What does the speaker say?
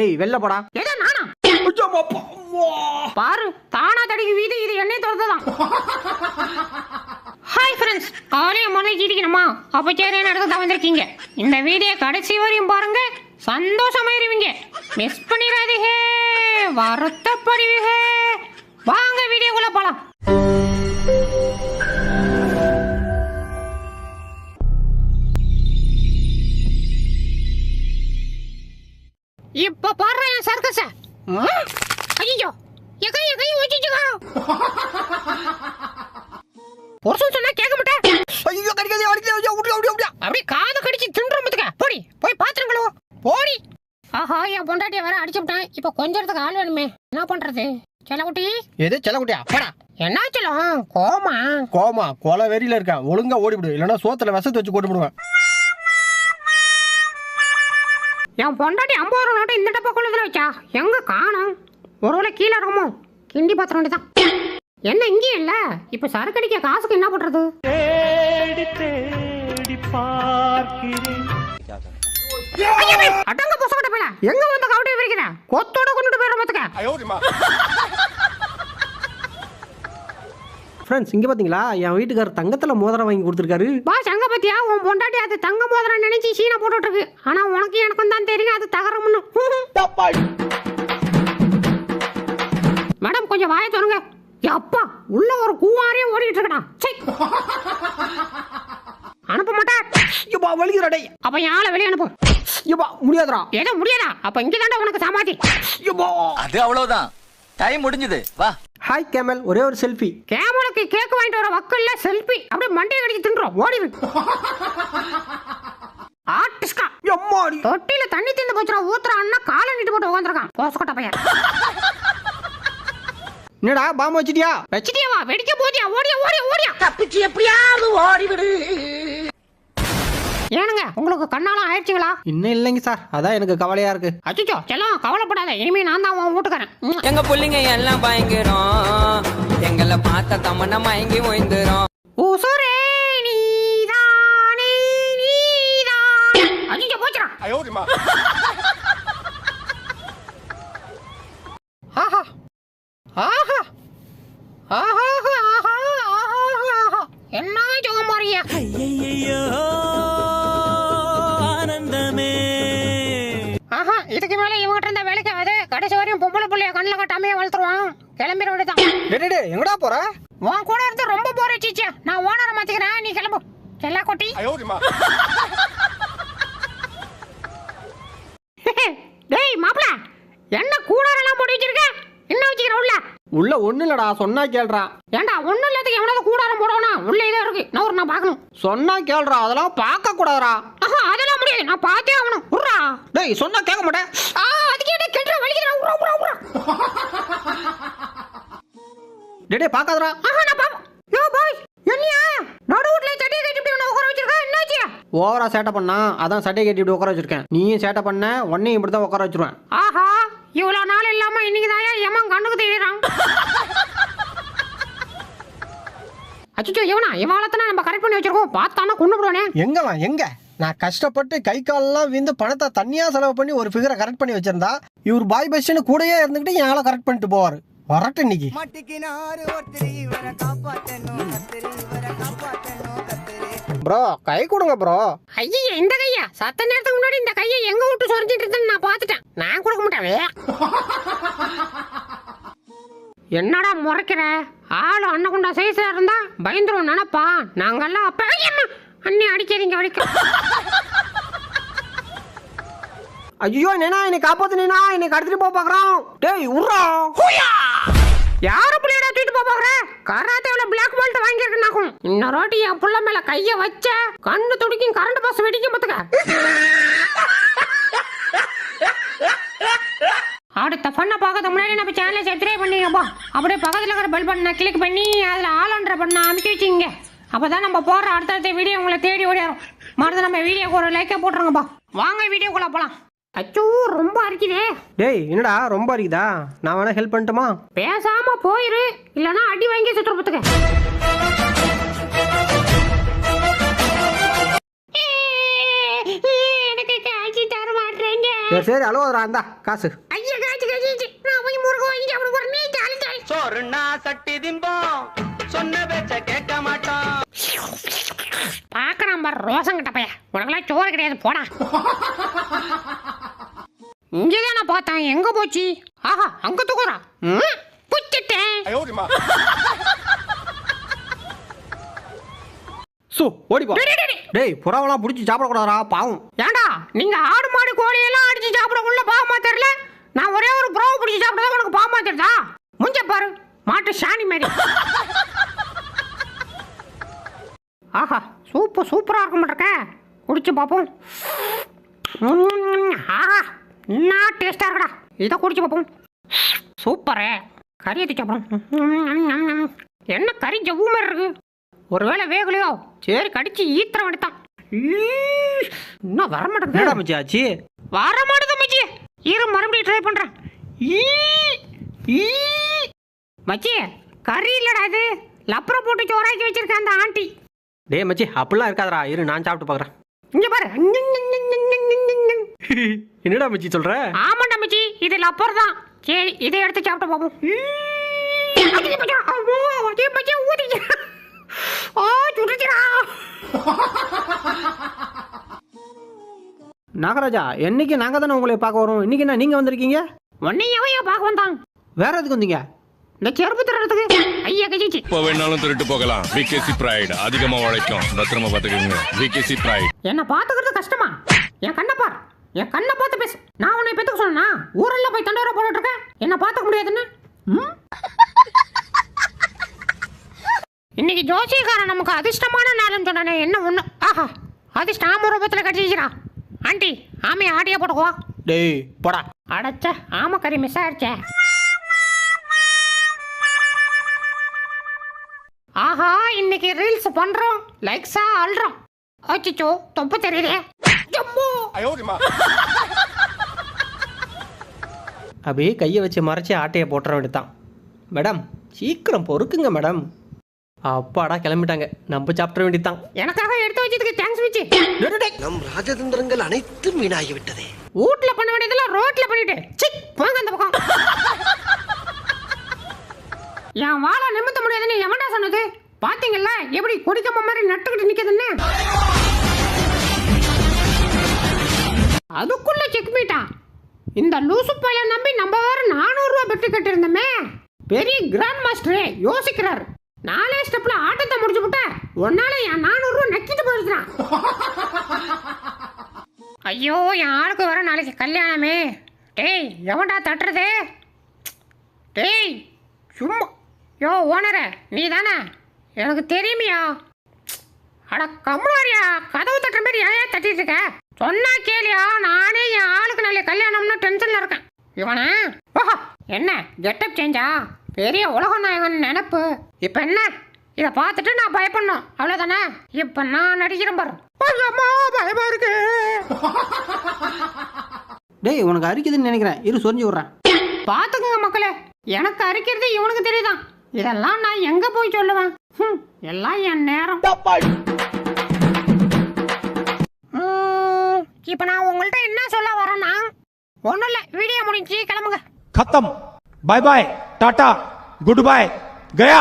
ஏய் வெளில போடா. ஏதோ நானா? பாரு தானா தடிக்கு வீது இது என்னை தொடர்ந்துதான் ஹாய் ஃப்ரெண்ட்ஸ் காலையை முதல்ல ஜீடிக்கணுமா? அப்போ சரியான இடத்துல தான் வந்திருக்கீங்க? இந்த வீடியோ கடைசி வரையும் பாருங்க. சந்தோஷமாயிருவீங்க. மிஸ் பண்ணிடாதீங்க. வருத்தப்படுவீங்க வாங்க வீடியோக்குள்ள போலாம். இப்ப பாடுற என் சர்க்கஸ ஐயோ என் கை என் கை வச்சுச்சுக்கா புருஷன் சொன்னா கேட்க மாட்டேன். ஐயோ கடிக்காதே அடிக்காதே ஐயோ ஓடியா ஓடியா ஓடியா அப்படியே காது கடிச்சு தின்றோம் போடி போய் பாத்திரங்களோ போடி. ஆஹா என் பொண்டாட்டிய வேற அடிச்சு விட்டேன். இப்ப கொஞ்சத்துக்கு ஆள் வேணுமே. என்ன பண்றது? செல்லக்குட்டி? எது செல்லக்குட்டியா? அப்படா என்ன செல்லம்? கோமா? கோமா கொலை வெறியில இருக்கேன். ஒழுங்கா ஓடிவிடு. இல்லைன்னா சோத்துல விஷத்தை வச்சு கொண்டு விடுவேன் என் பொண்டாட்டி ஐம்பது ரூபா நோட்டு இந்த டப்பாக்குள்ள வச்சா? எங்க காணோம்? ஒருவேளை கீழே இருக்குமோ? கிண்டி பாத்திர வேண்டியதான் என்ன இங்கேயும் இல்ல? இப்ப சரக்கு அடிக்க காசுக்கு என்ன ஐயவே! அடங்க பொசக்கட்ட பேல எங்க வந்து கவுட்டி விரிக்கிற கொத்தோட கொண்டுட்டு போயிட மத்துக்க. ஃப்ரெண்ட்ஸ் இங்க பாத்தீங்களா? என் வீட்டுக்காரர் தங்கத்துல மோதிரம் வாங்கி கொடுத்துருக்காரு. பாஸ் பத்தியா? உன் பொண்டாட்டி அது தங்க மோதிரம் நினைச்சு சீனை போட்டுட்டு இருக்கு ஆனா உனக்கு எனக்கும் தான் தெரியும் அது தகரம்னு. மேடம் கொஞ்சம் வாய தருங்க அப்பா உள்ள ஒரு கூவாரே ஓடிட்டு இருக்கடா சை அனுப்ப மாட்டேன் ஐயோப்பா வலிக்குதுடா டேய். அப்ப ஆளை வெளியே அனுப்பும் ஐயோப்பா முடியாதுடா. ஏதோ முடியாதா அப்ப இங்க தாண்டா உனக்கு சமாதி. ஐயோப்பா அது அவ்வளவுதான். டைம் முடிஞ்சது. வா. ஹாய் கேமல் ஒரே ஒரு செல்ஃபி கேமலுக்கு கேக் வாங்கிட்டு வர வக்கல்ல செல்ஃபி அப்படியே மண்டையை கடிச்சு தின்றோம். ஓடிடு ஆர்டிஸ்டா. எம்மாடி தொட்டில தண்ணி தின்னு போச்சுடா ஊத்துறான்னா காலை நீட்டு போட்டு உட்காந்துருக்கான் போசக்கட்ட பையன். என்னடா பாம்பு வச்சிட்டியா? வச்சிட்டியா வா. வெடிக்க போதியா? ஓடியா ஓடியா ஓடியா. தப்பிச்சு எப்படியாவது ஓடிவிடு. ஏனுங்க உங்களுக்கு கண்ணாலம் ஆயிடுச்சுங்களா? இன்னும் இல்லைங்க சார். அதான் எனக்கு கவலையா இருக்கு. அச்சுச்சோ செல்லம் கவலைப்படாத. இனிமே நான் தான் உன் வீட்டுக்காரன். எங்க புள்ளைங்க எல்லாம் பயங்கரம். எங்களை பார்த்த தமன மயங்கி ஓய்ந்துரும். உசுரே நீதானே நீதான். அச்சுச்சோ போச்சுடா. ஆஹா. ஆஹா. ஆஹா ஆஹா ஆஹா ஆஹா. என்ன ஜோமாரியா ஐயையோ. இதுக்கு மேல இவங்கிட்ட இருந்த வேலைக்கு ஆகாது. கடைசி வரையும் பொம்பளை புள்ளைய கண்ணில் கட்டாமையே வளர்த்துருவான். கிளம்பிட வேண்டியதான் டேய், டேய், டேய், எங்கடா போற? உன் கூட இருந்து ரொம்ப போர் அடிச்சிச்சே நான் ஓனரை மாத்திக்கிறேன். நீ கிளம்பு. செல்லா கொட்டி. டேய் மாப்பிள என்ன கூடாரெல்லாம் போட்டு வச்சிருக்க? என்ன வச்சுக்கிற உள்ள? உள்ள ஒண்ணு இல்லடா சொன்னா கேள்றா. ஏன்டா ஒண்ணும் இல்லாததுக்கு எவனாவது கூடாரம் போடணும் உள்ள இதோ இருக்கு. நான் ஒரு நான் பார்க்கணும். சொன்னா கேள்றா அதெல்லாம் பார்க்க கூடாதுடா ஆஹா அதெல்லாம் முடியாது. நான் பார்த்தே ஆகணும். டேய் சொன்னா கேட்க மாட்டேன். ஆ அதுக்கு என்ன கெட்டுற வலிக்கிறா உர்றா உர்றா உர்றா டேய் டேய் பார்க்காதடா. ஆஹா நான் பாப்போம் யோ பாய் என்னையா? நடு வீட்ல சட்டியை கட்டி இப்படி உன்னை உட்கார வச்சிருக்கா? என்னாச்சு? ஓவரா சேட்டை பண்ணா அதான் சட்டையை கட்டி இப்படி உட்கார வச்சிருக்கேன். நீயும் சேட்டை பண்ண உன்னையும் இப்படி தான் உட்கார வச்சிருவேன். ஆஹா இவ்வளவு நாள் இல்லாம இன்னைக்கு தான் எமன் கண்ணுக்கு தெரியுறான். அச்சோ இவனா? இவாளத்தனா நம்ம கரெக்ட் பண்ணி வச்சிருக்கோம். பார்த்தானா கொண்டு போடுவானே எங்கவா எங்க? நான் கஷ்டப்பட்டு கை காலெல்லாம் விந்து பணத்தை தனியா செலவு பண்ணி ஒரு ஃபிகரை கரெக்ட் பண்ணி வச்சிருந்தா இவர் பாய் பஸ்ன்னு கூடயே இருந்துகிட்டு என் ஆளை கரெக்ட் பண்ணிட்டு போவாரு. வரட்டு இன்னைக்கு. ப்ரோ கை கொடுங்க ப்ரோ ஐயா இந்த கையா? சத்த நேரத்துக்கு முன்னாடி இந்த கையை எங்க விட்டு சொரிஞ்சிட்டு இருந்தேன்னு நான் பார்த்துட்டேன். நான் கொடுக்க மாட்டேன் என்னடா முறைக்கிற? ஆளு அன்னகுண்டா சைஸா இருந்தா பயந்துரும் நினைப்பா. நாங்கெல்லாம் அப்ப அண்ணி அடிக்காதீங்க அடிக்க. ஐயோ நேனா என்னை காப்பாத்து நேனா என்னை கடத்திட்டு போக பாக்குறான் டேய் உர்றா. யார புள்ளையடா தூக்கிட்டு போக போகிற கராத்தேவில் பிளாக் பெல்ட் வாங்கியிருக்கேன் இன்னொரு வாட்டி என் புள்ள மேல கைய வச்ச கண்ணு துடிக்கும் கரண்ட் பாஸ் வெடிக்கும் பாத்துக்க. அடுத்த ஃபண்ணை பார்க்கறது முன்னாடி நம்ம சேனலை சப்ஸ்கிரைப் பண்ணிங்கப்பா அப்படியே பக்கத்தில் இருக்கிற பெல் பட்டனை கிளிக் பண்ணி அதில் ஆல் பண்ண அமைக்க வச்சுங்க அப்போ தான் நம்ம போடுற அடுத்தடுத்த வீடியோ உங்களை தேடி ஓடியாரும். மறந்து நம்ம வீடியோக்கு ஒரு லைக்கை போட்டுருங்கப்பா. வாங்க வீடியோக்குள்ள போகலாம் அச்சோ ரொம்ப அரிக்குதே. டேய் என்னடா ரொம்ப அரிக்குதா? நான் வேணா ஹெல்ப் பண்ணட்டுமா? பேசாம போயிரு. இல்லனா அடி வாங்கி சுற்றுறதுக்கு எனக்கு காய்ச்சி தர மாட்டேங்க சரி சரி அழுவாதரா இந்தா காசு. ஐயா காய்ச்சி காய்ச்சி நான் போய் முருகன் வாங்கி சாப்பிட போறேன். நீ ஜாலி பார்க்கறான் பாரு ரோசங்கிட்ட பைய உனக்கெல்லாம் சோறு கிடையாது போடா. இங்கதான் நான் பார்த்தேன் எங்க போச்சு? ஆஹா அங்க தூக்குறா. ம், புச்சிட்டேன். சு ஓடி போ டேய், புறாவெல்லாம் பிடிச்சி சாப்பிடக்கூடாதா பாவம். ஏண்டா நீங்க ஆடு மாடு கோழி எல்லாம் அடிச்சு சாப்பிடக்குள்ள பாவமா தெரியல? நான் ஒரே ஒரு ப்ரோவை பிடிச்சி சாப்பிட்டதா உனக்கு பாவமா தெரியுதா? முஞ்ச பாரு மாட்டு சாணி மாதிரி. ஆஹா சூப்பர் சூப்பரா இருக்க மாட்டேக்க. குடிச்சு பார்ப்போம் ஆஹா என்ன டேஸ்டா இருக்கடா. இதை குடிச்சு பார்ப்போம் சூப்பரே. கறி எடுத்து சாப்பிடும். என்ன கறி ஜவ்வு மாதிரி இருக்கு? ஒருவேளை வேகலையோ? சரி கடிச்சு ஈத்திரம் எடுத்தான் இன்னும் வர மாட்டேங்குது. மச்சி ஆச்சு? வர மாட்டேங்குது மச்சி. இரு மறுபடியும் ட்ரை ஈ. மச்சி கறி இல்லடா இது. லப்பரம் போட்டு சோறாக்கி வச்சிருக்கேன் அந்த ஆண்டி. டேய் மச்சி அப்படிலாம் இருக்காதடா. இரு நான் சாப்பிட்டு பார்க்குறேன். இங்க பாரு. என்னடா மச்சி சொல்ற? ஆமாண்டா மச்சி. இது லப்பர் தான் சரி இதை எடுத்து சாப்பிட்டு பார்ப்போம். நாகராஜா என்னைக்கு நாங்கள் தானே உங்களை பார்க்க வரோம்? இன்னைக்கு என்ன நீங்கள் வந்திருக்கீங்க? உன்னை எவையா பார்க்க வந்தான். வேற எதுக்கு வந்தீங்க? இந்த செருப்பு தர்றதுக்கு ஐயா கஜிச்சு எப்போ வேணாலும் திருட்டு போகலாம். விகேசி பிரைட் அதிகமா உழைக்கும். பத்திரமா பாத்துக்கோங்க விகேசி பிரைட் என்ன பாத்துக்கிறது கஷ்டமா? என் கண்ணை பார். என் கண்ணை பார்த்து பேசு. நான் உன்னை பெத்துக்க சொன்னா ஊரெல்லாம் போய் தண்டோரா போட்டுட்டு இருக்கேன். என்ன பார்த்துக்க முடியாதுன்னு? இன்னைக்கு ஜோசியக்காரன் நமக்கு அதிர்ஷ்டமான நாள்னு சொன்னானே என்ன ஒண்ணு? ஆஹா அதிர்ஷ்டம் ஆம ரூபத்தில் கட்டிச்சுடா ஆண்டி ஆமையை ஆட்டியா போட்டுக்குவா டேய் போடா. அடைச்ச ஆமக்கறி மிஸ் ஆயிடுச்சே ஆஹா இன்னைக்கு ரீல்ஸ் பண்றோம். லைக்ஸா அல்றோம். அச்சிச்சோ தொப்ப தெரியுதே. ஜம்மு! அப்படியே கையை வச்சு மறைச்சி ஆட்டையை போட்டுற வேண்டியதான் மேடம் சீக்கிரம் பொறுக்குங்க மேடம். அப்பாடா கிளம்பிட்டாங்க. நம்ம சாப்பிட வேண்டியதான் எனக்காக எடுத்து வச்சதுக்கு தேங்க்ஸ் வச்சு நம் ராஜதந்திரங்கள் அனைத்தும் வீணாகிவிட்டதே. வீட்ல பண்ண வேண்டியதெல்லாம் ரோட்ல பண்ணிட்டு சி போங்க அந்த பக்கம். என் வாழை நிமித்த முடியாதுன்னு எவன்டா சொன்னது? பாத்தீங்கல்ல எப்படி கொடிக்கம்ப மாதிரி நட்டுக்கிட்டு நிக்குதுன்னு? அதுக்குள்ள செக் மீட்டா இந்த லூசு பையனை நம்பி நம்ம வேற நானூறு ரூபாய் பெட்டு கட்டிருந்தோமே பெரிய கிராண்ட் மாஸ்டரே யோசிக்கிறார். நாலே ஸ்டெப்ல ஆட்டத்தை முடிச்சு விட்ட உன்னால என் நானூறு ரூபாய் நக்கிட்டு போயிருக்கான் ஐயோ என் ஆளுக்கு வர நாளைக்கு கல்யாணமே. டேய் எவன்டா தட்டுறது? டேய் சும்மா. யோ ஓனரே நீ தானே எனக்கு தெரியுமியா? அட கம்முனாரியா கதவு தட்டுற மாதிரி ஏன் தட்டிட்டு இருக்க? சொன்னா கேளியா நானே என் ஆளுக்கு நல்ல கல்யாணம்னு டென்ஷன்ல இருக்கேன். இவனா ஓஹோ என்ன கெட்டப் சேஞ்சா பெரிய உலக நாயகன் நினப்பு. இப்ப என்ன? இத பார்த்துட்டு நான் பயப்படணும். அவ்வளவுதானே? இப்ப நான் நடிக்கிறேன் பாரு. பயமா இருக்கு. டேய் உனக்கு அரிக்குதுன்னு நினைக்கிறேன். இரு சொரிஞ்சு விட்றேன். பாத்துக்கங்க மக்களே எனக்கு அரிக்கிறது இவனுக்கு தெரியுதான். இதெல்லாம் நான் எங்க போய் சொல்லுவேன்? எல்லாம் என் நேரம். இப்ப நான் உங்கள்கிட்ட என்ன சொல்ல வரேன்னா ஒண்ணும் இல்ல வீடியோ முடிஞ்சு கிளம்புங்க. கத்தம். பாய் பாய் டாடா குட் பாய் கயா